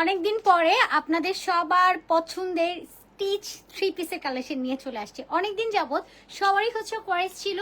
অনেকদিন পরে আপনাদের সবার পছন্দের স্টিচ থ্রি পিসের কালেকশন নিয়ে চলে আসছে। অনেকদিন যাবৎ সবারই হচ্ছে কোয়ারিস ছিল,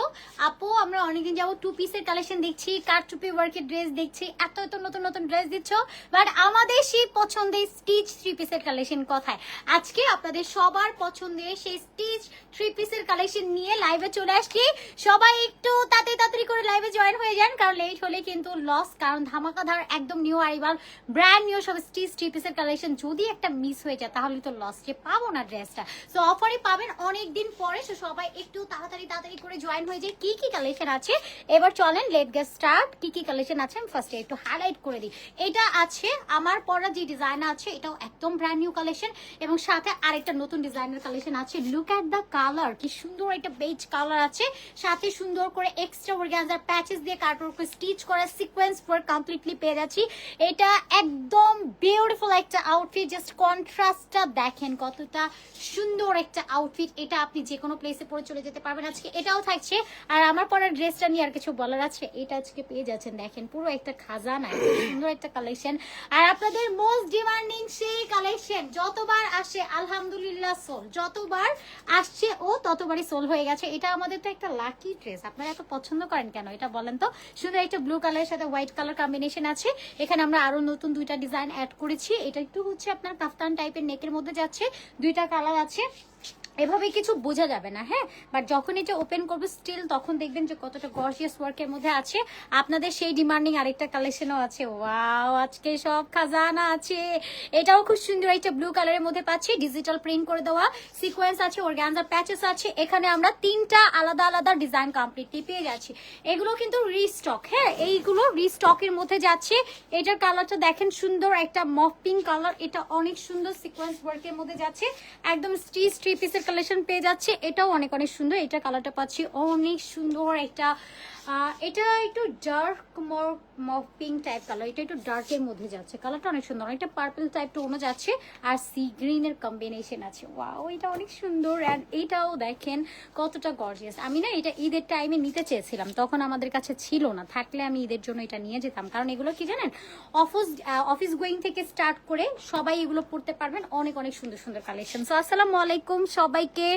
আপু, আমরা অনেকদিন যাবত টু পিসের কালেকশন দেখছি, কারচুপি ওয়ার্কের ড্রেস দেখছি, এত এত নতুন নতুন ড্রেস দিচ্ছ বাট আমাদের সেই পছন্দের স্টিচ থ্রি পিসের কালেকশন কথায়? আজকে আপনাদের সবার পছন্দের সেই স্টিচ থ্রি পিসের কালেকশন নিয়ে লাইভে চলে আসছি। সবাই একটু তাড়াতাড়ি তাড়াতাড়ি করে লাইভে জয়েন হয়ে যান, কারণ লেট হলে কিন্তু লস কারণ ধামাকাধার একদম নিউ আরিবাল ব্র্যান্ড নিউ সব স্টিচ থ্রি পিসের কালেকশন যদি একটা মিস হয়ে যায়, তাহলে তো লস যে পাবো না ড্রেসটা সো অফারে পাবেন অনেক দিন পরে। সো সবাই একটু তাড়াতাড়ি তাড়াতাড়ি করে জয়েন হয়ে যায় কি কি কালেকশন আছে? এবার চলেন লেট গেট স্টার্ট কি কি কালেকশন আছে? আমি ফার্স্টে একটু হাইলাইট করে দিই। এটা আছে আমার পরা যে ডিজাইন আছে, এটাও একদম ব্র্যান্ড নিউ কালেকশন এবং সাথে আরেকটা নতুন ডিজাইনের কালেকশন আছে। লুক অ্যাট দ্য কালার কি সুন্দর একটা বেজ কালার আছে। সাথে সুন্দর করে এক্সট্রা অর্গানজার প্যাচেস দিয়ে কার্টওয়ার্ক করে স্টিচ করা সিকোয়েন্স ওয়ার্ক কমপ্লিটলি পেয়ে যাচ্ছি। এটা একদম বিউটিফুল একটা আউটফিট জাস্ট কন্ট্রাস্টটা দেখেন কতটা সুন্দর একটা আউটফিট এটা আপনি যে কোনো প্লেসে পরে চলে যেতে পারবেন আজকে। এটাও থাকছে। আর আমার পরার ড্রেসটা নিয়ে আর কিছু বলার আছে? এটা আজকে পেয়ে যাচ্ছেন, দেখেন, পুরো একটা খাজানা সুন্দর একটা কালেকশন আর আপনাদের মোস্ট ডিমান্ডিং সেই কালেকশন যতবার আসে, আলহামদুলিল্লাহ সোল যতবার আসছে, ও ততবারই সোল হয়ে গেছে। এটা আমাদের তো একটা লাকি ড্রেস আপনারা এত পছন্দ করেন কেন? এটা বলেন তো। সুন্দর একটা ব্লু কালারের সাথে হোয়াইট কালার কম্বিনেশন আছে। এখানে আমরা আরও নতুন দুইটা ডিজাইন অ্যাড করেছি। এটা একটু হচ্ছে আপনার কাফতান টাইপের নেকের মধ্যে যাচ্ছে। দুইটা কালার আছে। এভাবে কিছু বোঝা যাবে না হ্যাঁ? বাট যখন এটা ওপেন করবে স্টিল তখন দেখবেন যে কতটা গর্জিয়াস ওয়ার্কের মধ্যে আছে। আপনাদের সেই ডিমান্ডিং আরেকটা কালেকশনও আছে। ওয়াও আজকে সব খাজানা আছে। এটাও খুব সুন্দর একটা ব্লু কালারের মধ্যে পাচ্ছি। ডিজিটাল প্রিন্ট করে দেওয়া। সিকোয়েন্স আছে অর্গানজার প্যাচেস আছে। এখানে আমরা তিনটা আলাদা আলাদা ডিজাইন কমপ্লিটলি পেয়ে যাচ্ছি। এগুলো কিন্তু রিস্টক হ্যাঁ? এইগুলো রিস্টকের মধ্যে যাচ্ছে। এটার কালারটা দেখেন সুন্দর একটা মফ পিঙ্ক কালার এটা অনেক সুন্দর সিকোয়েন্স ওয়ার্কের মধ্যে যাচ্ছে। একদম স্টিচ থ্রি পিসের কালেকশন পেয়ে যাচ্ছে। এটাও অনেক অনেক সুন্দর। এটা কালারটা পাচ্ছি। অনেক সুন্দর একটা এটা একটু dark more mauve pink type colour এটা একটু ডার্কের মধ্যে যাচ্ছে। কালারটা অনেক সুন্দর। এটা পার্পল টাইপ টোনো যাচ্ছে। আর সি গ্রিনের কম্বিনেশন আছে। ওয়াও এটা অনেক সুন্দর। অ্যান্ড এইটাও দেখেন কতটা গর্জিয়াস আমি না এটা ঈদের টাইমে নিতে চেয়েছিলাম। তখন আমাদের কাছে ছিল না। থাকলে আমি ঈদের জন্য এটা নিয়ে যেতাম। কারণ এগুলো কি জানেন? অফিস অফিস গোয়িং থেকে স্টার্ট করে সবাই এগুলো পড়তে পারবেন। অনেক অনেক সুন্দর সুন্দর কালেকশন সো আসসালামু আলাইকুম সবাইকে।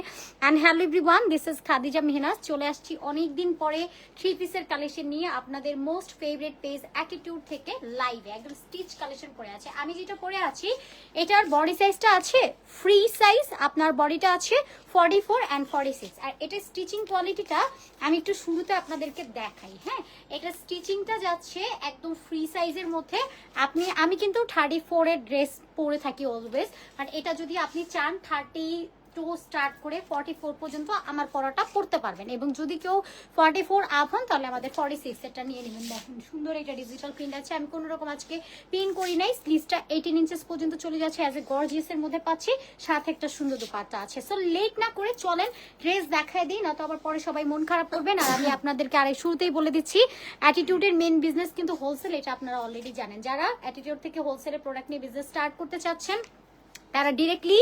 And hello everyone this is Khadija Mehnaz চলে আসছি অনেক দিন পরে থ্রি পিসের কালেকশন নিয়ে আপনাদের মোস্ট ফেভারিট পেজ অ্যাটিটিউড থেকে লাইভে একদম স্টিচ কালেকশন করে আছে। আমি যেটা পরে আছি, এটার বডি সাইজটা আছে ফ্রি সাইজ আপনার বডিটা আছে forty four and forty six আর এটা স্টিচিং কোয়ালিটিটা আমি একটু শুরুতে আপনাদেরকে দেখাই হ্যাঁ? এটা স্টিচিংটা যাচ্ছে একদম ফ্রি সাইজের মধ্যে। আপনি, আমি কিন্তু থার্টি ফোরের ড্রেস পরে থাকি অলওয়েজ আর এটা যদি আপনি চান থার্টি টু স্টার্ট করে ফর্টি ফোর পর্যন্ত আমার পড়াটা পড়তে পারবেন। এবং যদি কেউ ফর্টি ফোর আপ হন, তাহলে আমাদের ফর্টি সিক্স এটা নিয়ে নেবেন। দেখুন, সুন্দর এটা ডিজিটাল প্রিন্ট আছে। আমি কোনো রকম আজকে পিন করি নাই। স্লিভসটা এইটিন ইঞ্চেস পর্যন্ত চলে যাচ্ছে। অ্যাজ এ গর্জিয়াসের মধ্যে পাচ্ছি। সাথে একটা সুন্দর দোপাট্টা আছে। সো লেট না করে চলেন ড্রেস দেখায় দিই না তো আবার পরে সবাই মন খারাপ করবেন। আর আমি আপনাদেরকে আরে শুরুতেই বলে দিচ্ছি অ্যাটিটিউডের মেন বিজনেস কিন্তু হোলসেল এটা আপনারা অলরেডি জানেন। যারা অ্যাটিটিউড থেকে হোলসেলের প্রোডাক্ট নিয়ে বিজনেস স্টার্ট করতে চাচ্ছেন, তারা ডিরেক্টলি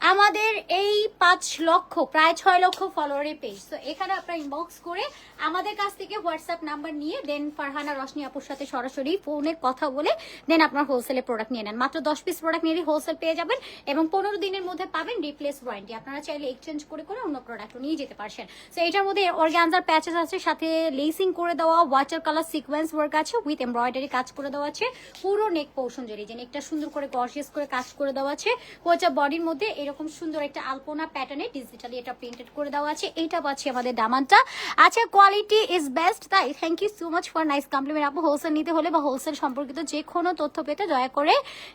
আমাদের এই পাঁচ লক্ষ, প্রায় ছয় লক্ষ ফলোয়ারের পেজ তো এখানে আপনারা ইনবক্স করে আমাদের কাছ থেকে হোয়াটসঅ্যাপ নাম্বার নিয়ে দেন ফারহানা, রশনি আপুর সাথে সরাসরি ফোনে কথা বলে দেন আপনার হোলসেলে প্রোডাক্ট নিয়ে নেন। মাত্র দশ পিস প্রোডাক্ট নিয়ে হোলসেল পেয়ে যাবেন এবং পনেরো দিনের মধ্যে পাবেন রিপ্লেস ওয়ারেন্টি আপনারা চাইলে এক্সচেঞ্জ করে করে অন্য প্রোডাক্টও নিয়ে যেতে পারছেন। তো এটার মধ্যে অর্গানজার প্যাচেস আছে, সাথে লেসিং করে দেওয়া ওয়াটার কালার সিকোয়েন্স ওয়ার্ক আছে উইথ এমব্রয়ডারি কাজ করে দেওয়া আছে, পুরো নেক পোর্শন জড়ি যে নেকটা সুন্দর করে গর্জিয়াস করে কাজ করে দেওয়া আছে। কোচা বডির মধ্যে এরকম সুন্দর একটা আলপনা প্যাটার্নে ডিজিটালি এটা প্রিন্টেড করে দেওয়া আছে। এইটা পাচ্ছি আমাদের দামানটা। আচ্ছা কোয়ালিটি ইজ বেস্ট তাই thank you so much for nice compliment আপু হোলসেল নিতে হলে বা হোলসেল সম্পর্কিত যে কোনো তথ্য পেতে দয়া করে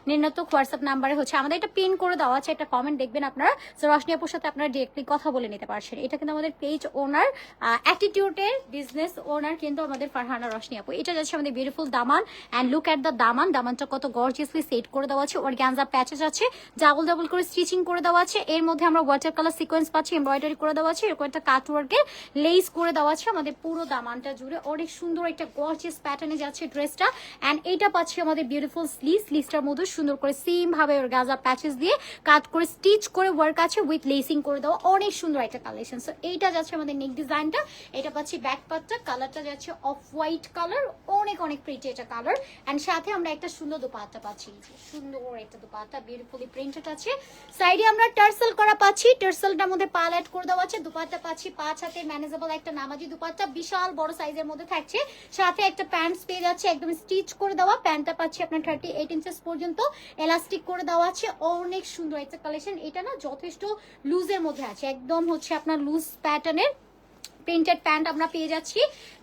নিম্নত হোয়াটসঅ্যাপ নাম্বারে হচ্ছে আমাদের। এটা পিন করে দেওয়া আছে, একটা কমেন্ট দেখবেন আপনারা। তো রশনি আপুর সাথে আপনারা ডিরেক্টলি কথা বলে নিতে পারছেন। এটা কিন্তু আমাদের পেজ ওনার অ্যাটিটিউডের বিজনেস ওনার কিন্তু আমাদের ফারহানা রশনি আপু। এটা যাচ্ছে আমাদের beautiful Daman. And look at the দামান। দামানটা কত গর্জিয়াসলি সেট করে দেওয়া আছে। ওর গ্যানজা প্যাচেস আছে। ডাবল ডাবল করে স্টিচিং করে দেওয়া আছে। এর মধ্যে আমরা ওয়াটার কালার সিকোয়েন্স পাচ্ছি এমব্রয়ডারি করে দেওয়া আছে, এরকম একটা কাট ওয়ার্কের লেস করে দেওয়া আছে। আমাদের পুরো দামানটা জুড়ে অনেক সুন্দর একটা গর্জিয়াস প্যাটার্নে যাচ্ছে ড্রেসটা অ্যান্ড এইটা পাচ্ছি আমাদের বিউটিফুল স্লিভ স্লিভসটার মধ্যে সুন্দর করে সেম ভাবে ওর গাজা প্যাচেস দিয়ে কাট করে স্টিচ করে ওয়ার্ক আছে উইথ লেসিং করে দেওয়া। অনেক সুন্দর একটা কালেকশন সো এইটা যাচ্ছে আমাদের নেক ডিজাইনটা এটা পাচ্ছি ব্যাক পার্টটা কালারটা যাচ্ছে অফ হোয়াইট কালার অনেক অনেক প্রিটি এটা কালার অ্যান্ড সাথে আমরা একটা সুন্দর দোপাট্টা পাচ্ছি। সুন্দর একটা দোপাট্টা বিউটিফুলি প্রিন্টেড আছে। সাইডে আমরা টার্সেল করা পাচ্ছি। টার্সেলটার মধ্যে পাল অ্যাড করে দেওয়া আছে। দুপাট্টা পাচ্ছি, পাঁচ হাতে ম্যানেজেবল একটা নামাজি দুপাট্টা। বিশাল বড় সাইজের মধ্যে থাকছে। সাথে একটা প্যান্টস পেয়ে যাচ্ছে, একদম স্টিচ করে দেওয়া। প্যান্টটা পাচ্ছি আপনার থার্টি এইট ইঞ্চেস পর্যন্ত। এলাস্টিক করে দেওয়া আছে। অনেক সুন্দর একটা কালেকশন এটা না যথেষ্ট লুজের মধ্যে আছে। একদম হচ্ছে আপনার লুজ প্যাটার্নের প্রিন্টেড প্যান্ট আমরা পেয়ে যাচ্ছি।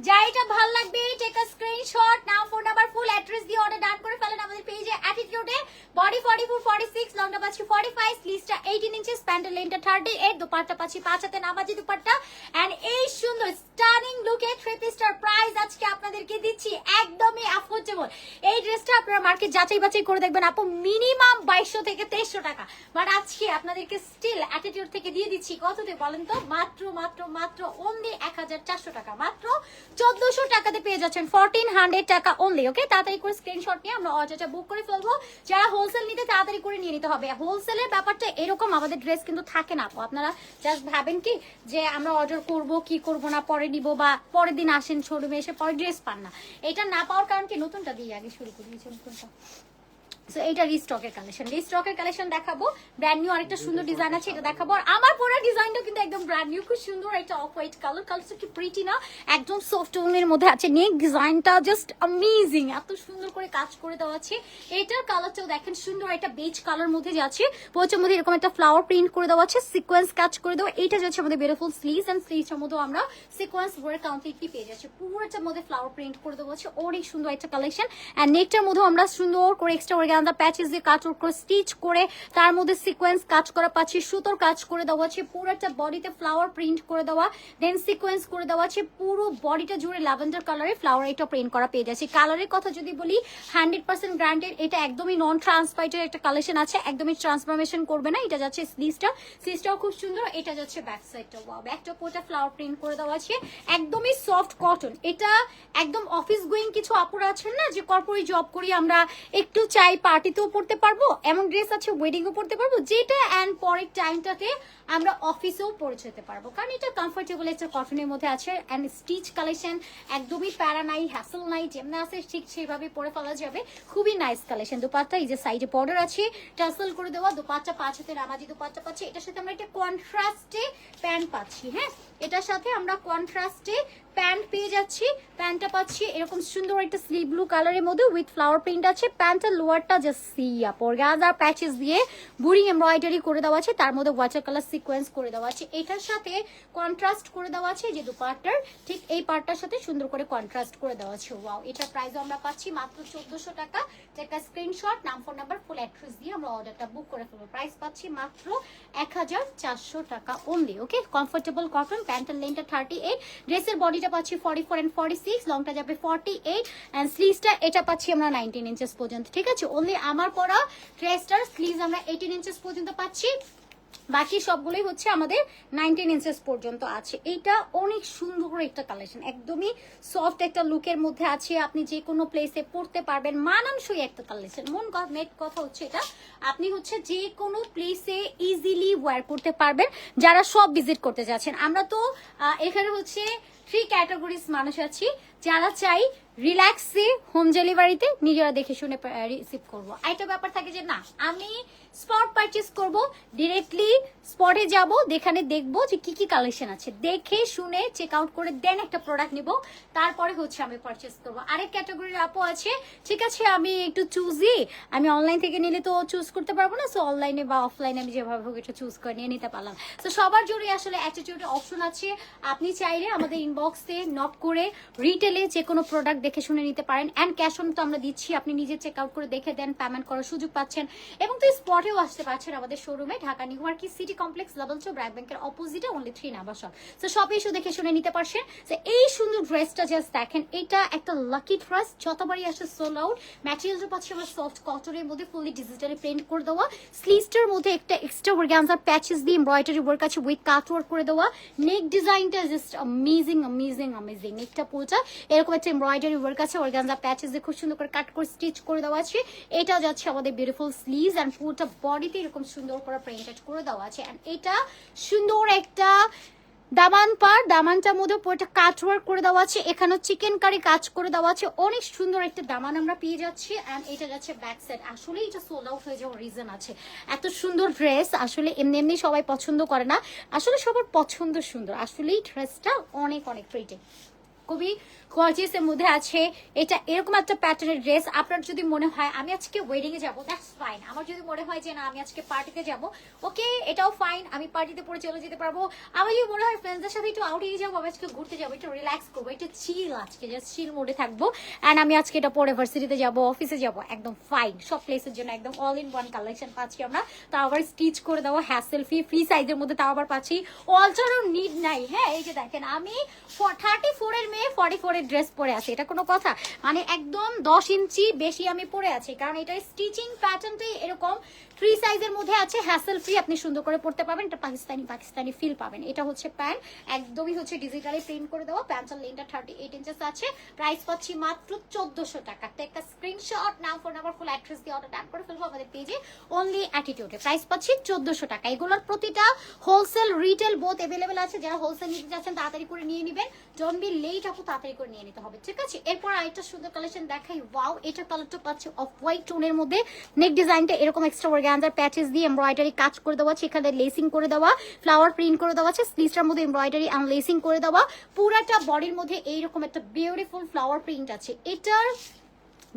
যা এটা ভালো লাগবে টেক আ স্ক্রিনশট নাম ফোন নাম্বার ফুল অ্যাড্রেস দিয়ে অর্ডার ডান করে ফেলেন আমাদের পেজে অ্যাটিটিউডে বডি 44 46 লংটা পাচ্ছি 45 স্লিভসটা 18 ইঞ্চেস প্যান্টের লেন্থটা 38 দুপাট্টা পাচ্ছি পাঁচ হাতে নামাজি দুপাট্টা। এন্ড এই সুন্দর স্টানিং লুকে থ্রি পিসটার প্রাইস আজকে আপনাদেরকে দিচ্ছি, একদমই অ্যাফোর্ডেবল এই ড্রেসটা আপনারা মার্কেট যাচাই বাছাই করে দেখবেন আপু মিনিমাম 2200 থেকে 2300 টাকা। বাট আজকে আপনাদেরকে স্টিল অ্যাটিটিউড থেকে দিয়ে দিচ্ছি। কততে বলেন তো? মাত্র মাত্র মাত্র অনলি এক হাজার চারশো টাকা মাত্র। চোদ্দশো টাকাতে পেয়ে যাচ্ছেন ফোরটিন হান্ড্রেড টাকা অনলি ওকে তাড়াতাড়ি করে স্ক্রিনশট নিয়ে আমরা অর্ডারটা বুক করে ফেলব। যারা হোলসেল নিতে তাড়াতাড়ি করে নিয়ে নিতে হবে। হোলসেলের ব্যাপারটা এরকম, আমাদের ড্রেস কিন্তু থাকে না। আপু আপনারা জাস্ট ভাবেন কি যে আমরা অর্ডার করব, কি করব না, পরে নিব বা পরের দিন আসেন শোরুমে এসে পরে ড্রেস পান না। এটা না পাওয়ার কারণ কি? নতুনটা দিয়ে আগে শুরু করি। নতুনটা। সো এটা রিস্টকের কালেকশন রিস্টকের কালেকশন দেখাবো। ব্র্যান্ড নিউ আরেকটা সুন্দর ডিজাইন আছে, এটা দেখাবো। আর আমার পরা ডিজাইনটা কিন্তু একদম ব্র্যান্ড নিউ খুব সুন্দর একটা অফ হোয়াইট কালার কালারটা কি প্রিটি না, একদম সফট টোনের মধ্যে আছে। নেক ডিজাইনটা জাস্ট অ্যামেজিং এত সুন্দর করে কাজ করে দেওয়া আছে। এটার কালারটাও দেখেন, সুন্দর একটা বেজ কালার মধ্যে যাচ্ছে পোচের মধ্যে এরকম একটা ফ্লাওয়ার প্রিন্ট করে দেওয়া আছে সিকোয়েন্স কাজ করে দেওয়া। এটা যাচ্ছে আমাদের বিউটিফুল স্লিভস এন্ড স্লিভসের মধ্যে আমরা সিকোয়েন্স ওয়ার্ক কমপ্লিটলি পেয়ে যাচ্ছি। পুরোটার মধ্যে ফ্লাওয়ার প্রিন্ট করে দেওয়া আছে। অনেক সুন্দর একটা কালেকশন এন্ড নেকটার মধ্যে আমরা সুন্দর করে এক্সট্রা অর্গানদা প্যাচেস দিয়ে কাজ করে স্টিচ করে তার মধ্যে সিকোয়েন্স কাজ করা পাচ্ছি সুতোর কাজ করে দেওয়া আছে, পুরোটা বডিতে ফ্লাওয়ার প্রিন্ট করে দেওয়া দেন সিকোয়েন্স করে দেওয়া আছে, পুরো বডিটা জুড়ে ল্যাভেন্ডার কালারে ফ্লাওয়ার এটা প্রিন্ট করা পেয়ে যাচ্ছে। কালারের কথা যদি বলি হান্ড্রেড পার্সেন্ট গ্রান্টেড এটা একদমই নন ট্রান্সপাইটের একটা কালেকশন আছে, একদমই ট্রান্সফরমেশন করবে না, এটা যাচ্ছে স্লিভসটা স্লিভসটাও খুব সুন্দর, এটা যাচ্ছে ব্যাক সাইডটা ওয়াও ব্যাকটা পুরোটা ফ্লাওয়ার প্রিন্ট করে দেওয়া আছে, একদমই সফট কটন এটা একদম অফিস গোয়িং কিছু আপুরা আছেন না, যে কর্পোরেট জব করি আমরা, একটু চাই পার্টিতেও পড়তে পারব, এমন ড্রেস আছে ওয়েডিংও পড়তে পারব, যেটা অ্যান্ড পরের টাইমটাতে আমরা অফিসেও পরে যেতে পারব। কারণ এটা কমফোর্টেবল একটা কটনের মধ্যে আছে অ্যান্ড স্টিচ কালেকশন একদমই প্যারা নাই হ্যাসেল নাই, যেমন আছে ঠিক সেভাবে পরে ফেলা যাবে। খুবই নাইস কালেকশন দুপাট্টা, এই যে সাইডে বর্ডার আছে টাসেল করে দেওয়া, দুপাট্টা পাঁচ হাতে রামাজি দুপাট্টা পাচ্ছি, এটার সাথে আমরা একটা কন্ট্রাস্টে প্যান্ট পাচ্ছি হ্যাঁ? এটার সাথে আমরা কন্ট্রাস্টে প্যান্ট পেয়ে যাচ্ছি। প্যান্টটা পাচ্ছি এরকম সুন্দর একটা স্লিভ ব্লু কালারের মধ্যে উইথ ফ্লাওয়ার প্রিন্ট আছে। প্যান্টের লোয়ারটা জাস্ট সি আপর গাজার প্যাচেস দিয়ে বুড়ি এমব্রয়ডারি করে দেওয়া আছে। তার মধ্যে ওয়াটার কালার সিকোয়েন্স করে দেওয়া আছে। এটার সাথে কন্ট্রাস্ট করে দেওয়া আছে যে দুপাটটার। ঠিক এই পার্টটার সাথে সুন্দর করে কন্ট্রাস্ট করে দেওয়া আছে। ওয়াও এটার প্রাইস আমরা পাচ্ছি মাত্র চোদ্দশো টাকা। একটা স্ক্রিনশট নাম ফোন নাম্বার ফুল অ্যাড্রেস দিয়ে আমরা অর্ডারটা বুক করে ফেলব। প্রাইস পাচ্ছি মাত্র এক হাজার চারশো টাকা অনলি ওকে কমফোর্টেবল কটন প্যান্টের লেনটা থার্টি এইট ড্রেসের বডিটা পাচ্ছি forty four and forty six লংটা যাবে ফর্টি এইট অ্যান্ড স্লিভসটা এটা পাচ্ছি আমরা নাইনটিন ইঞ্চেস পর্যন্ত, ঠিক আছে? ওনলি আমার পরা ড্রেসটার স্লিভস আমরা এইটিন ইঞ্চেস পর্যন্ত পাচ্ছি। বাকি সবগুলোই হচ্ছে আমাদের নাইনটিন ইঞ্চেস পর্যন্ত আছে। এইটা অনেক সুন্দর একটা কালেকশন একদমই সফট একটা লুকের মধ্যে আছে। আপনি যে কোনো প্লেসে পড়তে পারবেন, মানানসই একটা কালেকশন মন মেট কথা হচ্ছে এটা। আপনি হচ্ছে যে কোনো প্লেসে ইজিলি ওয়্যার করতে পারবেন, যারা সব ভিজিট করতে যাচ্ছেন। আমরা তো এখানে হচ্ছে থ্রি ক্যাটাগরিজ মানুষ আছি। যারা চাই রিল্যাক্সে হোম ডেলিভারিতে নিজেরা দেখে শুনে রিসিভ করব। একটা ব্যাপার থাকে যে না, আমি স্পট পারচেস করব ডিরেক্টলি স্পটে যাব দেখানে দেখব যে কি কি কালেকশন আছে। দেখে, শুনে চেক আউট করে দেন একটা প্রোডাক্ট নিব। তারপরে হচ্ছে আমি পারচেস করব। আরেক ক্যাটাগরির আপু আছে, ঠিক আছে, আমি একটু চুজি আমি অনলাইন থেকে নিলে তো চুজ করতে পারব না সো অনলাইনে বা অফলাইনে আমি যেভাবে হোক একটু চুজ করে নিয়ে নিতে পারলাম। তো সবার জন্যই আসলে অ্যাটিটিউডের অপশন আছে। আপনি চাইলে আমাদের ইনবক্সে নক করে রিটেলে যে কোনো প্রোডাক্ট দেখে শুনে নিতে পারেন। অ্যান্ড ক্যাশ অন তো আমরা দিচ্ছি, আপনি নিজে চেক আউট করে দেখে দেন পেমেন্ট করার সুযোগ পাচ্ছেন। এবং তো স্পটেও আসতে পারছেন আমাদের শোরুমে Dhaka New Market City Complex level two BRAC ব্যাংকের অপোজিটে অনলি থ্রি নাম্বার শপ তো সব এসে দেখে শুনে নিতে পারছেন যে এই সুন্দর ড্রেসটা জাস্ট দেখেন, এটা একটা লাকি ড্রেস যতবারই আসে সোল আউট ম্যাটেরিয়ালটা পাচ্ছি আমরা সফট কটনের মধ্যে ফুলি ডিজিটালি প্রিন্ট করে দেওয়া। স্লিভসটার মধ্যে একটা এক্সট্রা ওয়ার্গানজার প্যাচেস দিয়ে এমব্রয়ডারি ওয়ার্ক আছে উইথ কাট ওয়ার্ক করে দেওয়া। নেক ডিজাইনটা জাস্ট অ্যামেজিং অ্যামেজিং অ্যামেজিং নেকটা পুরোটা এরকম একটা এমব্রয়ডারি ওয়ার্ক আছে ওয়ার্গানজা প্যাচেস দিয়ে খুব সুন্দর করে কাট করে স্টিচ করে দেওয়া আছে। এটা যাচ্ছে আমাদের বিউটিফুল স্লিভস অ্যান্ড পুরোটা বডিতে এরকম সুন্দর করে প্রিন্টেড করে দেওয়া আছে। এটা সুন্দর একটা দামান পার দামানটার মধ্যে পুরোটা কাজ ওয়ার্ক করে দেওয়া আছে। এখানে চিকেন কারি কাজ করে দেওয়া আছে। অনেক সুন্দর একটা দামান আমরা পেয়ে যাচ্ছি। এটা যাচ্ছে ব্যাক সাইড আসলে এটা সোল আউট হয়ে যাওয়ার রিজন আছে। এত সুন্দর ড্রেস আসলে এমনি এমনি সবাই পছন্দ করে না। আসলে সবার পছন্দ সুন্দর। আসলে এই ড্রেসটা অনেক অনেক প্রিটি খুবই গর্জিয়াস এর মধ্যে আছে। এটা এরকম একটা প্যাটার্নের ড্রেস আপনার যদি মনে হয়, আমি আজকে ওয়েডিং এ যাব দ্যাটস ফাইন আমার যদি মনে হয় যে, না, আমি আজকে পার্টিতে যাব ওকে এটাও ফাইন আমি পার্টিতে পরে চলে যেতে পারব। আমার যদি মনে হয় ফ্রেন্ডসদের সাথে একটু আউটিং যাব, আমি আজকে ঘুরতে যাব, একটু রিল্যাক্স করব, একটু চিল আজকে জাস্ট চিল মোডে থাকব। অ্যান্ড আমি আজকে এটা পরে ভার্সিটিতে যাব অফিসে যাব, একদম ফাইন সব প্লেসের জন্য একদম অল ইন ওয়ান কালেকশন পাচ্ছি আমরা। তাও আবার স্টিচ করে দেওয়া হ্যাসেল ফি ফ্রি সাইজের মধ্যে তাও আবার পাচ্ছি। অলচারও নিড নাই হ্যাঁ এই যে দেখেন, আমি থার্টি ফোর এর মেয়ে ফর্টি ফোর এর ড্রেস পরে আছে, এটা কোনো কথা? মানে একদম দশ ইঞ্চি বেশি আমি পরে আছি, কারণ এটার স্টিচিং প্যাটার্নটাই এরকম ফ্রি সাইজের মধ্যে আছে হ্যাসেল ফ্রি আপনি সুন্দর করে পড়তে পারবেন, এটা পাকিস্তানি পাকিস্তানি ফিল পাবেন। এটা হচ্ছে প্যান্ট একদমই হচ্ছে ডিজিটালি প্রিন্ট করে দেওয়া প্যান্টের লেনটা থার্টি এইট ইঞ্চেস আছে প্রাইস পাচ্ছি মাত্র চোদ্দশো টাকা। তো একটা স্ক্রিনশট নাম ফোন নাম্বার ফুল অ্যাড্রেস দিয়ে অর্ডার ডান করে ফেলব আমাদের পেজে অনলি অ্যাটিটিউডে প্রাইস পাচ্ছি চোদ্দশো টাকা। এগুলোর প্রতিটা হোলসেল রিটেল বোথ অ্যাভেলেবেল আছে, যারা হোলসেল নিতে যাচ্ছেন তাড়াতাড়ি করে নিয়ে নেবেন। ডোন্ট বি লেট আপু, তাড়াতাড়ি করে নিয়ে নিতে হবে, ঠিক আছে? এরপর আরেকটা সুন্দর কালেকশন দেখাই ওয়াও এটা কালারটা পাচ্ছে অফ হোয়াইট টোনের মধ্যে। নেক ডিজাইনটা এরকম এক্সট্রা অর্গানজার প্যাচেস দিয়ে এমব্রয়ডারি কাজ করে দেওয়া আছে, এখানে লেসিং করে দেওয়া ফ্লাওয়ার প্রিন্ট করে দেওয়া আছে স্লিভসটার মধ্যে এমব্রয়ডারি অ্যান্ড লেসিং করে দেওয়া। পুরাটা বডির মধ্যে এইরকম একটা বিউটিফুল ফ্লাওয়ার প্রিন্ট আছে। এটার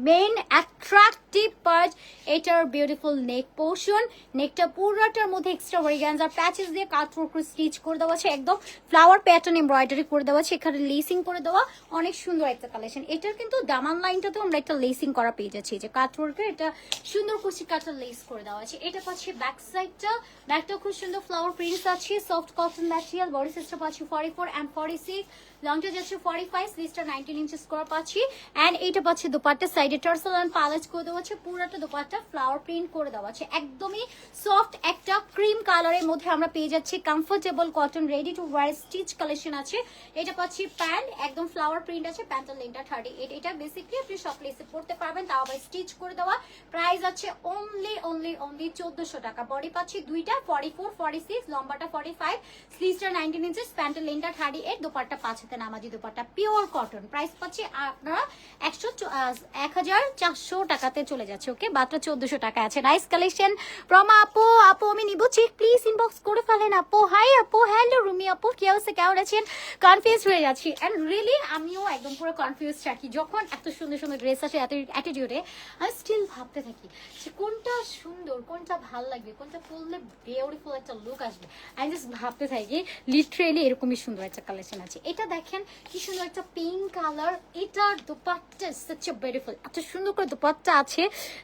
মেন অ্যাট্রাকটিভ পার্ট এটার বিউটিফুল নেক পোর্শন নেকটা পুরোটার মধ্যে এক্সট্রা অরিগানজার প্যাচেস দিয়ে কাটওয়ার্ক স্টিচ করে দেওয়া আছে একদম ফ্লাওয়ার প্যাটার্ন এমব্রয়ডারি করে দেওয়া আছে। এখানে লেসিং করে দেওয়া অনেক সুন্দর একটা কালেকশন এটার কিন্তু দামান লাইনটাতেও আমরা একটা লেসিং করা পেয়ে যাচ্ছি। যে কাটওয়ার্কের এটা সুন্দর কুচি কাটা লেস করে দেওয়া আছে। এটা পাচ্ছি ব্যাক সাইডটা ব্যাকটা খুব সুন্দর ফ্লাওয়ার প্রিন্টস আছে soft cotton material body system পাচ্ছি forty four and forty six লংটা যাচ্ছে ফর্টি ফাইভ স্লিভসটা নাইনটিন ইঞ্চেস করা পাচ্ছি। অ্যান্ড এইটা পাচ্ছি দুপাট্টা সাইডে টার্সেল অ্যান্ড পালেজ করে দেওয়া আছে পুরোটা দুপাট্টা ফ্লাওয়ার প্রিন্ট করে দেওয়া আছে একদমই সফট একটা ক্রিম কালারের মধ্যে আমরা পেয়ে যাচ্ছি। Comfortable cotton ready to wear stitch collection আছে। এটা পাচ্ছি প্যান্ট একদম ফ্লাওয়ার প্রিন্ট আছে। প্যান্টের লেনটা থার্টি এইট এটা বেসিকলি আপনি সব প্লেসে পড়তে পারবেন। তাও আবার স্টিচ করে দেওয়া। প্রাইস আছে অনলি অনলি অনলি চোদ্দশো টাকা। বডি পাচ্ছি দুইটা ফর্টি ফোর ফর্টি সিক্স লম্বাটা ফর্টি ফাইভ স্লিভসটা নাইনটিন ইঞ্চেস প্যান্টের লেনটা থার্টি এইট দুপাট্টা পাঁচ হাতে নামাজি দুপাট্টা পিওর কটন প্রাইস পাচ্ছি আপনারা একশো এক হাজার চারশো টাকাতে চলে যাচ্ছে ওকে মাত্র চোদ্দশো টাকা আছে। নাইস কালেকশন প্রমা আপু। আপু, আমি নিবো। চেক প্লিজ ইনবক্স করে ফেলেন আপু। হাই আপু। হ্যালো রুমি আপু। কি অবস্থা? কেমন আছেন? কনফিউজ হয়ে যাচ্ছি। অ্যান্ড রিয়েলি আমিও একদম পুরো কনফিউজ থাকি। যখন এত সুন্দর সুন্দর ড্রেস আসে, এত অ্যাটিটিউডে আমি স্টিল ভাবতে থাকি যে কোনটা সুন্দর, কোনটা ভালো লাগবে, কোনটা পরলে বিউটিফুল একটা লুক আসবে। আমি জাস্ট ভাবতে থাকি লিটারেলি এরকমই সুন্দর একটা কালেকশন আছে। এটা দেখেন কি সুন্দর একটা পিঙ্ক কালার এটার দোপাট্টা সাচ বিউটিফুল এত সুন্দর করে দোপাট্টা আছে।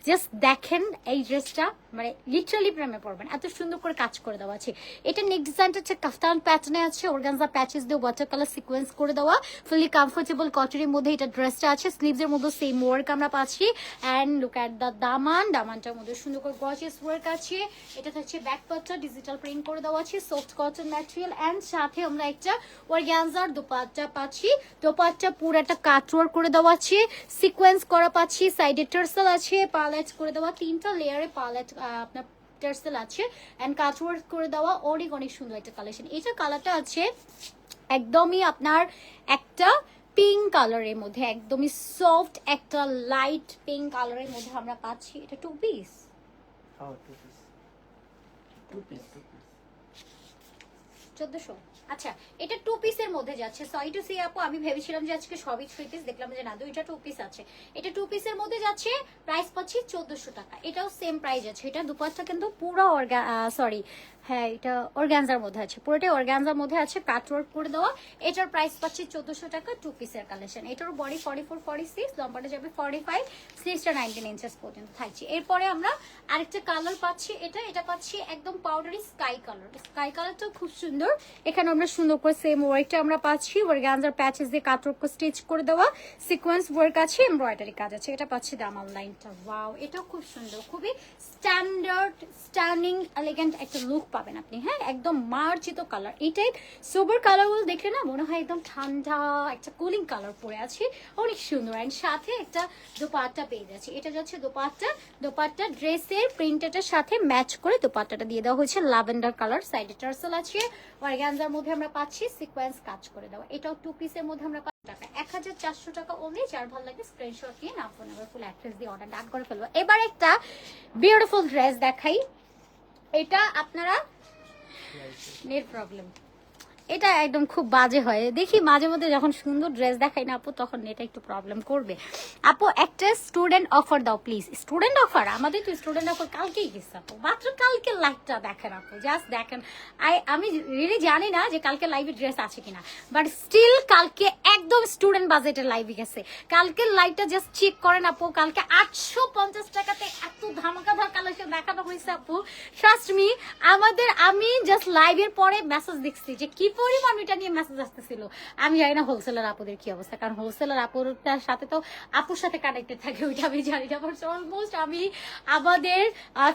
জাস্ট দেখেন এই ড্রেসটা মানে লিটারালি প্রেমে পড়বেন। এত সুন্দর করে কাজ করে দেওয়া আছে। এটা নেক ডিজাইনটা হচ্ছে কাফতান প্যাটার্নে আছে। অর্গানজা প্যাচেস দিয়ে ওয়াটার কালার সিকোয়েন্স করে দেওয়া। ফুলি কমফোর্টেবল কটনের মধ্যে এটা ড্রেসটা আছে। স্লিভস এর মধ্যে সেম ওয়ার্ক আমরা পাচ্ছি। অ্যান্ড লুক অ্যাট দ্য দামান। দামানটার মধ্যে সুন্দর করে গর্জিয়াস ওয়ার্ক আছে। এটা হচ্ছে ব্যাক পার্টটা ডিজিটাল প্রিন্ট করে দেওয়া আছে। সফট কটন ম্যাটেরিয়াল অ্যান্ড সাথে আমরা একটা অর্গানজার দোপাট্টা পাচ্ছি। দোপাট্টা পুরো একটা কাটওয়ার্ক করে দেওয়া আছে। সিকোয়েন্স করা পাচ্ছি সাইডে টার্সেল আছে পালেট করে দেওয়া। তিনটা লেয়ারে পালেট আপনার টার্সেল আছে। অ্যান্ড কাটওয়ার্ক করে দেওয়া অনেক অনেক সুন্দর একটা কালেকশন এটা কালারটা আছে একদমই আপনার একটা পিঙ্ক কালারের মধ্যে একদমই সফট একটা লাইট পিঙ্ক কালারের মধ্যে আমরা পাচ্ছি। এটা two piece. Two piece, two piece. চোদ্দশো? আচ্ছা এটা টু পিসের মধ্যে যাচ্ছে। সরি টু সি আপু, আমি ভেবেছিলাম যে আজকে সবই থ্রি পিস দেখলাম যে না, দুইটা টু পিস আছে। এটা টু পিসের মধ্যে যাচ্ছে প্রাইস পাচ্ছি চোদ্দশো টাকা। এটাও সেম প্রাইস আছে। এটা দুপাটটা কিন্তু পুরো অর্গা সরি হ্যাঁ এটা অর্গ্যানজার মধ্যে আছে। পুরোটাই অর্গ্যানজার মধ্যে আছে কাটওয়ার্ক করে দেওয়া। এটার প্রাইস পাচ্ছি চোদ্দশো টাকা টু পিসের কালেকশন এটার body forty four forty six লম্বাটা যাবে ফর্টি ফাইভ স্লিভসটা নাইনটিন ইঞ্চেস পর্যন্ত থাকছে। এরপরে আমরা আরেকটা কালার পাচ্ছি, এটা। এটা পাচ্ছি একদম পাউডারি স্কাই কালার স্কাই কালারটা খুব সুন্দর। এখানে আমরা সুন্দর করে সেম ওয়ার্কটা আমরা পাচ্ছি। অর্গ্যানজার প্যাচেস দিয়ে কাটওয়ার্ক স্টিচ করে দেওয়া। সিকোয়েন্স ওয়ার্ক আছে এমব্রয়ডারি কাজ আছে। এটা পাচ্ছি দামাল লাইনটা ওয়াও এটাও খুব সুন্দর। খুবই স্ট্যান্ডার্ড স্ট্যান্ডিং এলিগেন্ট একটা লুক পাবেন আপনি হ্যাঁ? একদম মার্জিত কালার। এই টাইপ সোবার কালারগুলো দেখলে না মনে হয় একদম ঠান্ডা, একটা কুলিং কালার পরে আছে। অনেক সুন্দর। অ্যান্ড সাথে একটা দোপাট্টা পেয়ে যাচ্ছে। এটা যাচ্ছে দোপাট্টা। দোপাট্টা ড্রেসের প্রিন্টেটার সাথে ম্যাচ করে দোপাট্টাটা দিয়ে দেওয়া হয়েছে লাভেন্ডার কালার সাইডে টার্সেল আছে। অর্গ্যানজার মধ্যে আমরা পাচ্ছি সিকোয়েন্স কাজ করে দেওয়া। এটাও টু পিসের মধ্যে আমরা টাকা এক হাজার চারশো টাকা অমনি যার ভালো লাগে স্ক্রিনশট নিয়ে নাম ফোন ফুল অ্যাড্রেস দিয়ে অর্ডার ডান করে ফেলব। এবার একটা বিউটিফুল ড্রেস দেখাই। এটা আপনারা নেট প্রবলেম এটা একদম খুব বাজে হয়। দেখি মাঝে মধ্যে যখন সুন্দর ড্রেস দেখাই না আপু, তখন এটা একটু প্রবলেম করবে। আপু, একটা স্টুডেন্ট অফার দাও প্লিজ স্টুডেন্ট অফার আমাদের তো স্টুডেন্ট অফার কালকেই গেছে আপু। মাত্র কালকে লাইভটা দেখেন আপু। জাস্ট দেখেন। আই আমি রিলি জানি না যে কালকে লাইভে ড্রেস আছে কিনা। বাট স্টিল কালকে একদম স্টুডেন্ট বাজেটের লাইভে গেছে। কালকে লাইভটা জাস্ট চেক করেন আপু। কালকে আটশো পঞ্চাশ টাকাতে এত ধামাকাধার কালেকশন দেখানো হয়েছে আপু। ট্রাস্ট মি আমাদের, আমি জাস্ট লাইভের পরে মেসেজ দেখছি যে কি পরিমাণ এটা নিয়ে মেসেজ আসতেছিল। আমি জানি না হোলসেলার আপুদের কি অবস্থা, কারণ হোলসেলার আপুরটার সাথে তো আপুর সাথে কানেক্টেড থাকে ওইটা আমি জানি না অলমোস্ট আমি আমাদের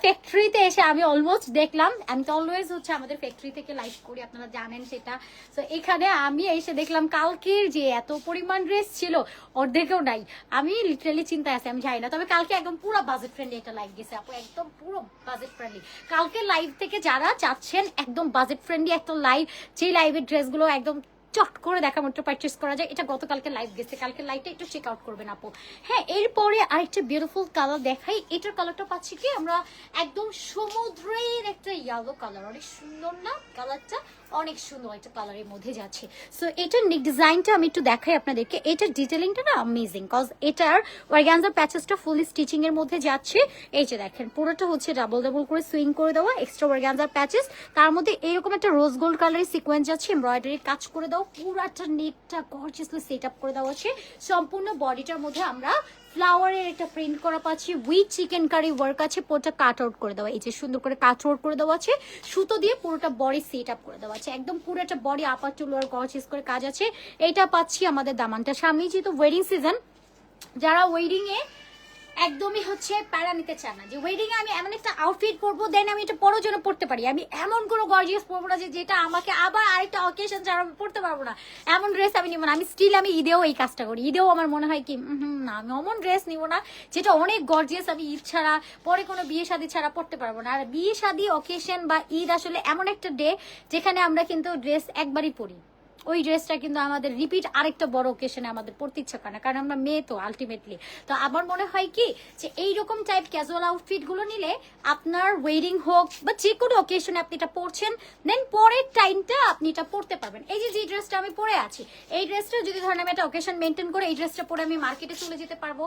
ফ্যাক্টরিতে এসে আমি অলমোস্ট দেখলাম আমি তো অলওয়েজ হচ্ছে আমাদের ফ্যাক্টরি থেকে লাইভ করি, আপনারা জানেন সেটা। তো এখানে আমি এসে দেখলাম কালকের যে এত পরিমাণ ড্রেস ছিল, অর্ধেকেও নাই। আমি লিটারালি চিন্তায় আছি, আমি জানি না, তবে কালকে একদম পুরো বাজেট ফ্রেন্ডলি একটা লাইভ গেছে, আপু, একদম পুরো বাজেট ফ্রেন্ডলি কালকে লাইভ থেকে যারা চাচ্ছেন একদম বাজেট ফ্রেন্ডলি একটা লাইভ যে লাইভের ড্রেসগুলো একদম চট করে দেখা মাত্র পারচেস করা যায়। এটা গতকালকে লাইভ গেছে। কালকে লাইভটা একটু চেক আউট করবেন আপু। হ্যাঁ এরপরে আরেকটা বিউটিফুল কালার দেখাই। এটার কালারটা পাচ্ছি কি? আমরা একদম সমুদ্রের একটা ইয়েলো কালার অনেক সুন্দর না কালারটা অনেক সুন্দর একটা কালারের মধ্যে যাচ্ছে। সো এটার নেক ডিজাইনটা আমি একটু দেখাই আপনাদেরকে। এটার ডিটেলিংটা না অ্যামেজিং কজ এটার অর্গ্যানজার প্যাচেসটা ফুলি স্টিচিং এর মধ্যে যাচ্ছে। এই যে দেখেন, পুরোটা হচ্ছে ডাবল ডাবল করে সুইং করে দেওয়া এক্সট্রা অর্গ্যানজার প্যাচেস তার মধ্যে এরকম একটা রোজ গোল্ড কালারের সিকোয়েন্স যাচ্ছে এমব্রয়ডারি কাজ করে দাও পুরাটা নেটটা গর্জিয়াসলি সেট আপ করে দেওয়া আছে সম্পূর্ণ বডিটার মধ্যে আমরা ফ্লাওয়ারের একটা প্রিন্ট করা পাচ্ছি। উইথ চিকেন কারি ওয়ার্ক আছে, পুরোটা কাট আউট করে দেওয়া। এই যে সুন্দর করে কাট আউট করে দেওয়া আছে। সুতো দিয়ে পুরোটা বডি সেট আপ করে দেওয়া আছে। একদম পুরো একটা body upper to lower gorgeous করে কাজ আছে। এটা পাচ্ছি আমাদের দামানটা। সামনেই যেহেতু ওয়েডিং সিজন যারা ওয়েডিং এ একদমই হচ্ছে প্যারা নিতে চান না। যে ওয়েডিং এ আমি এমন একটা আউটফিট পরবো দেন আমি এটা পরও জন্য পড়তে পারি। আমি এমন কোনো গর্জিয়াস পরবো না যে যেটা আমাকে আবার আরেকটা অকেশন ছাড়া আমি পড়তে পারব না। এমন ড্রেস আমি নিব না। আমি স্টিল আমি ঈদেও এই কাজটা করি। ঈদেও আমার মনে হয় কি না, আমি অমন ড্রেস নিব না যেটা অনেক গর্জিয়াস আমি ঈদ ছাড়া, পরে কোনো বিয়ে শাদী ছাড়া পড়তে পারব না। আর বিয়ে শাদী অকেশন বা ঈদ আসলে এমন একটা ডে যেখানে আমরা কিন্তু ড্রেস একবারই পরি। ওই ড্রেসটা কিন্তু আমাদের রিপিট আরেকটা বড় ওকেশনে আমাদের পড়তে ইচ্ছা করে না, কারণ আমরা মেয়ে তো আলটিমেটলি তো আমার মনে হয় কি, যে এইরকম টাইপ ক্যাজুয়াল আউটফিটগুলো নিলে আপনার ওয়েডিং হোক বা যে কোনো ওকেশনে আপনি এটা পরছেন দেন পরের টাইমটা আপনি এটা পরতে পারবেন। এই যে যে ড্রেসটা আমি পরে আছি, এই ড্রেসটা যদি ধরেন আমি একটা ওকেশন মেনটেন করে এই ড্রেসটা পরে আমি মার্কেটে চলে যেতে পারব।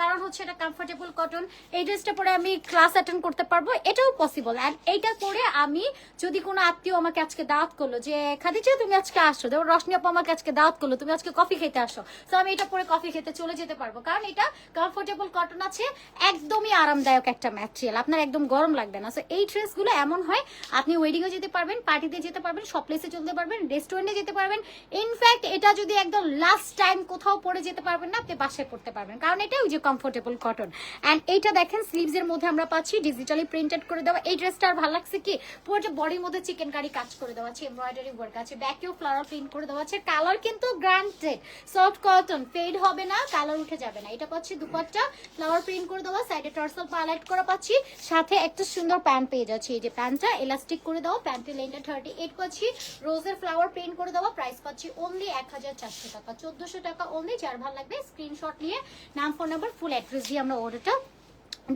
কারণ হচ্ছে এটা কমফোর্টেবল কটন এই ড্রেসটা পরে আমি ক্লাস অ্যাটেন্ড করতে পারব, এটাও পসিবল আর এইটা পরে আমি যদি কোনো আত্মীয় আমাকে আজকে দাওয়াত করল যে, খাদিজা, তুমি আজকে আসো দেখো রশনি আপু আমাকে আজকে দাওয়াত করল, তুমি আজকে কফি খেতে আসো। তো আমি এটা পরে কফি খেতে চলে যেতে পারব। কারণ এটা কমফোর্টেবল কটন আছে, একদমই আরামদায়ক একটা ম্যাটেরিয়াল আপনার একদম গরম লাগবে না। সো এই ড্রেসগুলো এমন হয়, আপনি ওয়েডিংয়ে যেতে পারবেন পার্টিতে যেতে পারবেন সব প্লেসে চলতে পারবেন রেস্টুরেন্টে যেতে পারবেন। ইনফ্যাক্ট এটা যদি একদম লাস্ট টাইম কোথাও পরে যেতে পারবেন না, আপনি বাসায় পড়তে পারবেন। কারণ এটা ওই যে কমফোর্টেবল কটন অ্যান্ড এইটা দেখেন স্লিভস এর মধ্যে আমরা পাচ্ছি ডিজিটালি প্রিন্টেড করে দেওয়া। এই ড্রেসটা আর ভালো লাগছে কি? পুরোটা বডির মধ্যে চিকেন কারি কাজ করে দেওয়া আছে এমব্রয়ডারি ওয়ার্ক আছে ব্যাকেও ফ্লাওয়ার প্রিন্ট করে দেওয়া আছে। কালার কিন্তু গ্রান্টেড সফট কটন ফেড হবে না কালার উঠে যাবে না। এটা পাচ্ছি দুপাট্টা ফ্লাওয়ার প্রিন্ট করে দেওয়া সাইডে টার্সেল পাইলাইট করা পাচ্ছি। সাথে একটা সুন্দর প্যান্ট পেয়ে যাচ্ছে। এই যে প্যান্টটা এলাস্টিক করে দেওয়া প্যান্টের লেনটা থার্টি এইট পাচ্ছি। রোজের ফ্লাওয়ার প্রিন্ট করে দেওয়া প্রাইস পাচ্ছি অনলি এক হাজার চারশো টাকা, চোদ্দশো টাকা অনলি যার ভালো লাগবে স্ক্রিনশট নিয়ে, নাম ফোন নাম্বার ফুল অ্যাড্রেস দিয়ে আমরা অর্ডারটা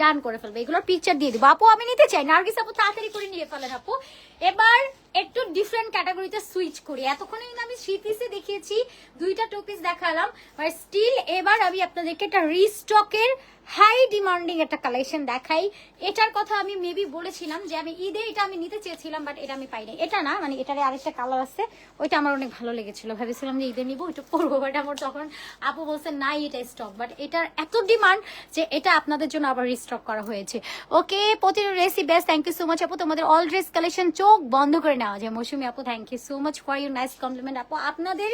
ডান করে ফেলব। এগুলোর পিকচার দিয়ে দিবো। আপু, আমি নিতে চাই। নার্গিস আপু, তাড়াতাড়ি করে নিয়ে ফেলেন আপু। এবার একটু ডিফারেন্ট ক্যাটাগরিতে সুইচ করি। এতক্ষণে আমি থ্রি পিসে দেখিয়েছি। দুইটা টু পিস দেখালাম। স্টিল এবার আমি আপনাদেরকে একটা রিস্টকের হাই ডিমান্ডিং একটা কালেকশন দেখাই। এটার কথা আমি মেবি বলেছিলাম যে আমি ঈদে এটা আমি নিতে চেয়েছিলাম, বাট এটা আমি পাইনি। এটা না মানে এটার আরেকটা কালার আছে, ওইটা আমার অনেক ভালো লেগেছিল। ভেবেছিলাম যে ঈদে নিবো, ওইটা পরবো বাট আমার তখন আপু বলছে নাই এটা স্টক বাট এটার এত ডিমান্ড যে এটা আপনাদের জন্য আবার রিস্টক করা হয়েছে। ওকে প্রতিটা রেসি best thank you so much আপু। তোমাদের অল ড্রেস কালেকশন চোখ বন্ধ করে নেওয়া যায়। মৌসুমি আপু thank you so much for your nice compliment আপু। আপনাদের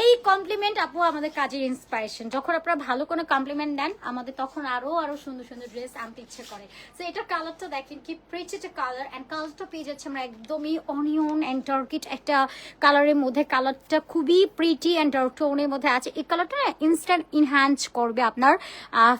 এই কমপ্লিমেন্ট আপু, আমাদের কাজের ইন্সপিরেশন যখন আপনারা ভালো কোনো কমপ্লিমেন্ট দেন আমাদের তখন আরও আরও সুন্দর সুন্দর ড্রেস আনতে ইচ্ছে করে। তো এটার কালারটা দেখেন কি প্রিচ একটা কালার অ্যান্ড কালারটা পেয়ে যাচ্ছে আমরা একদমই অনিয়ন অ্যান্ড টার্কিট একটা কালারের মধ্যে। কালারটা খুবই প্রিটি অ্যান্ড টোনের মধ্যে আছে। এই কালারটা ইনস্ট্যান্ট ইনহ্যান্স করবে আপনার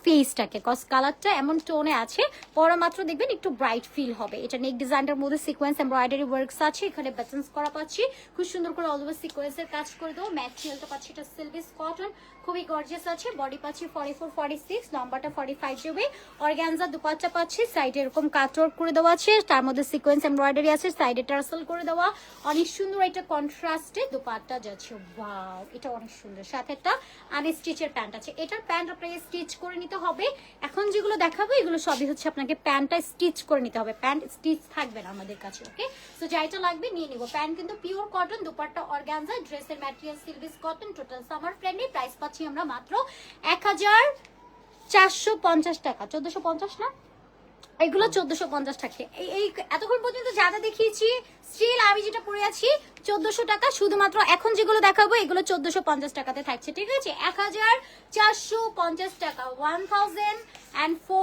ফেসটাকে কজ কালারটা এমন টোনে আছে, পরা মাত্র দেখবেন একটু ব্রাইট ফিল হবে। এটা নেক ডিজাইনটার মধ্যে সিকোয়েন্স এমব্রয়ডারি ওয়ার্কস আছে, এখানে বাটনস করা পাচ্ছি। খুব সুন্দর করে অল ওভার সিকোয়েন্সের কাজ করে দেবো। ম্যাটেরিয়ালটা পাচ্ছি এটা সিলভিস কটন খুবই গর্জিয়াস আছে। বডি পাচ্ছি ফর্টি ফোর ফর্টি সিক্স লম্বাটা ফর্টি ফাইভ জিবি অর্গ্যানজা দুপাট্টা পাচ্ছি সাইডে এরকম কাটওয়ার্ক করে দেওয়া আছে, তার মধ্যে সিকোয়েন্স এমব্রয়ডারি আছে সাইডে টার্সেল করে দেওয়া। অনেক সুন্দর একটা কন্ট্রাস্টে দুপাট্টা যাচ্ছে। ওয়াও এটা অনেক সুন্দর। সাথে একটা আনস্টিচের প্যান্ট আছে। এটার প্যান্ট আপনাকে স্টিচ করে নিতে হবে। এখন যেগুলো দেখাবো, এগুলো সবই হচ্ছে আপনাকে প্যান্টটা স্টিচ করে নিতে হবে। প্যান্ট স্টিচ থাকবে না আমাদের কাছে ওকে তো যাইটা লাগবে, নিয়ে নিব। প্যান্ট কিন্তু পিওর কটন দুপাট্টা অর্গ্যানজা ড্রেসের material সিলভিস cotton total summer friendly price পাচ্ছি আমরা মাত্র এক হাজার চারশো পঞ্চাশ টাকা। চোদ্দশো পঞ্চাশ না? এগুলো চোদ্দশো পঞ্চাশ টাকা এই এই এতক্ষণ পর্যন্ত যা যা দেখিয়েছি স্টিল আমি যেটা পড়ে আছি চোদ্দশো টাকা শুধুমাত্র এখন যেগুলো দেখাবো এগুলো চোদ্দশো পঞ্চাশ টাকাতে থাকছে ঠিক আছে? এক হাজার চারশো পঞ্চাশ টাকা one thousand and four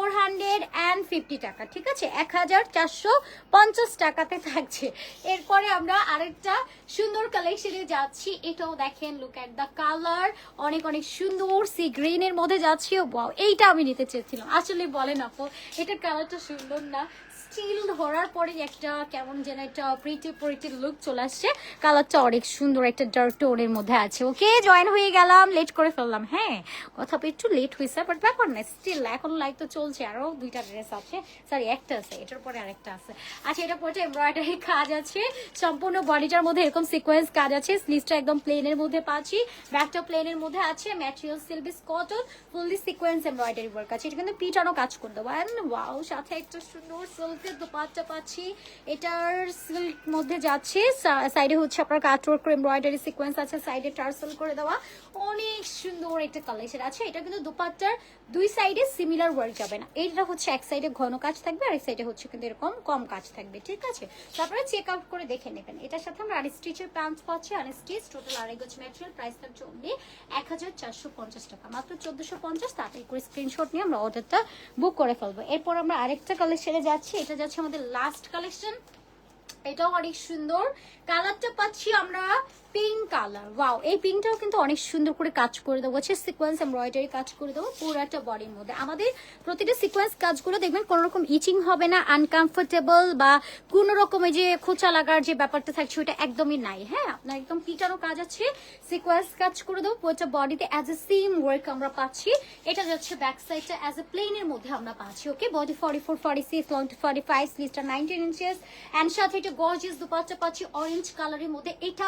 fifty টাকা, ঠিক আছে? এক হাজার চারশো পঞ্চাশ টাকাতে থাকছে। এরপরে আমরা আরেকটা সুন্দর কালেকশনে যাচ্ছি। এটাও দেখেন লুক অ্যাট দ্য কালার অনেক অনেক সুন্দর সি গ্রিনের মধ্যে যাচ্ছি। ও এইটা আমি নিতে চেয়েছিলাম। আসলে বলেন আপু, এটার কালারটা সুন্দর না? স্টিল ধরার পরে একটা কেমন যেন একটা প্রিটি প্রিটি লুক চলে আসছে। কালারটা অনেক সুন্দর, একটা ডার্ক টোনের মধ্যে আছে ওকে জয়েন হয়ে গেলাম লেট করে ফেললাম হ্যাঁ? কথা একটু লেট হয়েছে বাট ব্যাপার না স্টিল এখন লাইক তো চলছে, আরও দুইটা ড্রেস আছে। সরি একটা আছে, এটার পরে আরেকটা আছে। আচ্ছা এটা পরে এমব্রয়ডারি কাজ আছে, সম্পূর্ণ বডিটার মধ্যে এরকম সিকোয়েন্স কাজ আছে স্লিভসটা একদম প্লেনের মধ্যে পাচ্ছি ব্যাকটা প্লেনের মধ্যে আছে material সিলভিস cotton fully sequence embroidery work আছে। এটা কিন্তু পিটানো কাজ করে দেবো ওয়াও সাথে একটা সুন্দর সিল্কের দোপাট্টা পাচ্ছি। এটার সিল্ক মধ্যে যাচ্ছে। সাইডে হচ্ছে আপনার কাটওয়ার্ক এমব্রয়ডারি সিকোয়েন্স আছে। সাইডে টার্সেল করে দেওয়া। অনেক সুন্দর একটা কালেকশন আছে। এটা কিন্তু দুই সাইডে সিমিলার ওয়ার্ক যাবে না। এইটা হচ্ছে এক সাইডে ঘন কাজ থাকবে আর এক সাইডে হচ্ছে কিন্তু এরকম কম কাজ থাকবে। ঠিক আছে? তারপরে চেক আউট করে দেখে নেবেন। এটার সাথে আমরা আনস্টিচের প্যান্ট পাচ্ছি। আনস্টিচ টোটাল আড়াই গজ ম্যাটেরিয়াল প্রাইস থাকছে অনলি এক হাজার চারশো পঞ্চাশ টাকা। মাত্র চোদ্দশো পঞ্চাশ, তাড়াতাড়ি করে স্ক্রিনশট নিয়ে আমরা অর্ডারটা বুক করে ফেলব। এরপর আমরা আরেকটা কালেকশনে যাচ্ছি। এটা যাচ্ছে আমাদের লাস্ট কালেকশন এটাও অনেক সুন্দর। কালারটা পাচ্ছি আমরা পিঙ্ক কালার ওয়াও এই পিঙ্কটাও কিন্তু অনেক সুন্দর করে কাজ করে দেবো। হচ্ছে সিকোয়েন্স এমব্রয়ডারি কাজ করে দেবো পুরো একটা বডির মধ্যে। আমাদের প্রতিটা সিকোয়েন্স কাজগুলো দেখবেন কোনো রকম ইচিং হবে না আনকমফোর্টেবল বা কোনো রকমের যে খোঁচা লাগার যে ব্যাপারটা থাকছে ওটা একদমই নাই। হ্যাঁ আপনার একদম পিটানো কাজ আছে। সিকোয়েন্স কাজ করে দেবো পুরোটা বডিতে অ্যাজ এ সেম ওয়ার্ক আমরা পাচ্ছি। এটা যাচ্ছে ব্যাক সাইডটা অ্যাজ এ প্লেনের মধ্যে আমরা পাচ্ছি। Okay body forty four forty six long to forty five স্লিভটা nineteen inches and সাথে গর্জিয়াস দুপাট্টা পাচ্ছি অরেঞ্জ কালারের মধ্যে। এটা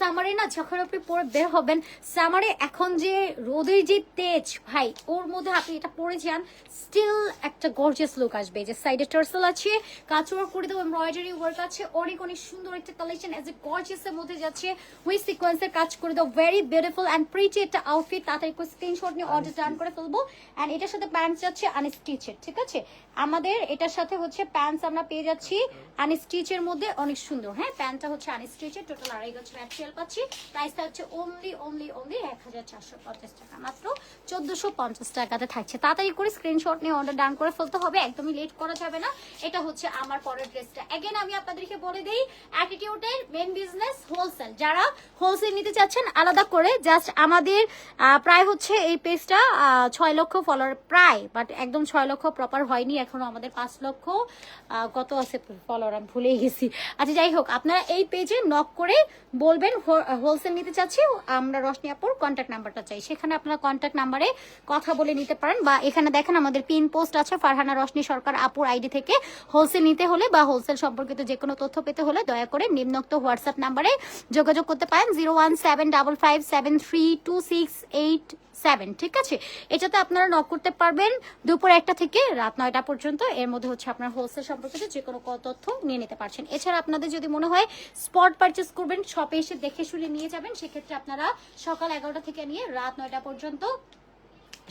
সামারে না যখন আপনি পরে বের হবেন, সামারে এখন যে রোদের যে তেজ, ভাই, ওর মধ্যে আপনি এটা পরে যান স্টিল একটা গর্জিয়াস লুক আসবে। যে সাইডে টার্সেল আছে কাজ করে দেবো এমব্রয়ডারি ওয়ার্ক আছে, অনেক অনেক সুন্দর একটা কালেকশন এজ এ গর্জিয়াস এর মধ্যে যাচ্ছে। উই সিকোয়েন্সের কাজ করে দেবো ভেরি বিউটিফুল অ্যান্ড প্রিটি একটা আউটফিট তাড়াতাড়ি করে স্ক্রিনশট নিয়ে অর্ডার ডান করে ফেলব। অ্যান্ড এটার সাথে প্যান্ট যাচ্ছে আনস্টিচের ঠিক আছে? আমাদের এটার সাথে হচ্ছে প্যান্টস আমরা পেয়ে যাচ্ছি আনস্টিচের মধ্যে, অনেক সুন্দর। হ্যাঁ প্যান্টটা হচ্ছে আনস্টিচের টোটাল আড়াই গজ ম্যাটেরিয়াল পাচ্ছি। প্রাইসটা হচ্ছে অনলি অনলি অনলি এক হাজার চারশো পঞ্চাশ টাকা। মাত্র চোদ্দশো পঞ্চাশ টাকাতে থাকছে। তাড়াতাড়ি করে স্ক্রিনশট নিয়ে অর্ডার ডান করে ফেলতে হবে, একদমই লেট করা যাবে না। এটা হচ্ছে আমার পরের ড্রেসটা এগেন আমি আপনাদেরকে বলে দিই অ্যাটিটিউডের মেন বিজনেস হোলসেল যারা হোলসেল নিতে চাচ্ছেন, আলাদা করে জাস্ট আমাদের প্রায় হচ্ছে এই পেজটা ছয় লক্ষ ফলোয়ার প্রায় বাট একদম ছয় লক্ষ প্রপার হয়নি, এখনও আমাদের পাঁচ লক্ষ কত আছে ফলোয়ার আমি ভুলেই গেছি। আচ্ছা যাই হোক, আপনারা এই পেজে নক করে বলবেন হোলসেল নিতে চাচ্ছি, আমরা রশনি আপুর কন্ট্যাক্ট নাম্বারটা চাই। সেখানে আপনারা কন্ট্যাক্ট নাম্বারে কথা বলে নিতে পারেন বা এখানে দেখেন আমাদের পিন পোস্ট আছে, ফারহানা রশনি সরকার আপুর আইডি থেকে হোলসেল নিতে হলে বা হোলসেল সম্পর্কিত যে কোনো তথ্য পেতে হলে দয়া করে নিম্নোক্ত হোয়াটসঅ্যাপ নাম্বারে যোগাযোগ করতে পারেন zero one seven double five seven three two six eight seven, ঠিক আছে? এটাতে আপনারা নক করতে পারবেন দুপুর একটা থেকে রাত নয়টা পর্যন্ত। এর মধ্যে হচ্ছে আপনার হোলসেল সম্পর্কিত যে কোনো তথ্য নিয়ে নিতে পারছেন। এছাড়া আপনাদের যদি মনে হয় স্পট পারচেস করবেন শপে এসে দেখে শুনে নিয়ে যাবেন, সেক্ষেত্রে আপনারা সকাল এগারোটা থেকে নিয়ে রাত নয়টা পর্যন্ত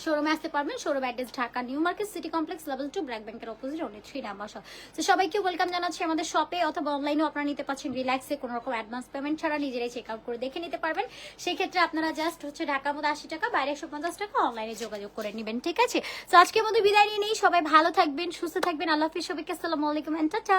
শোরুমে আসতে পারবেন। Showroom address Dhaka, New Market, city complex level two BRAC ব্যাংকের অপোজিট অনেক থ্রি নাম্বার শপ তো সবাইকে ওয়েলকাম জানাচ্ছি আমাদের শপে অথবা অনলাইনেও আপনারা নিতে পারছেন রিল্যাক্সে কোনো রকম অ্যাডভান্স পেমেন্ট ছাড়া নিজেরাই চেক আউট করে দেখে নিতে পারবেন। সেই ক্ষেত্রে আপনারা জাস্ট হচ্ছে ঢাকার মধ্যে আশি টাকা, বাইরে একশো পঞ্চাশ টাকা অনলাইনে যোগাযোগ করে নেবেন, ঠিক আছে? তো আজকের মধ্যে বিদায় নিয়ে নেই, সবাই ভালো থাকবেন, সুস্থ থাকবেন, আল্লাহ হাফিজ, সবাইকে আসসালামু আলাইকুম এন্ড টাটা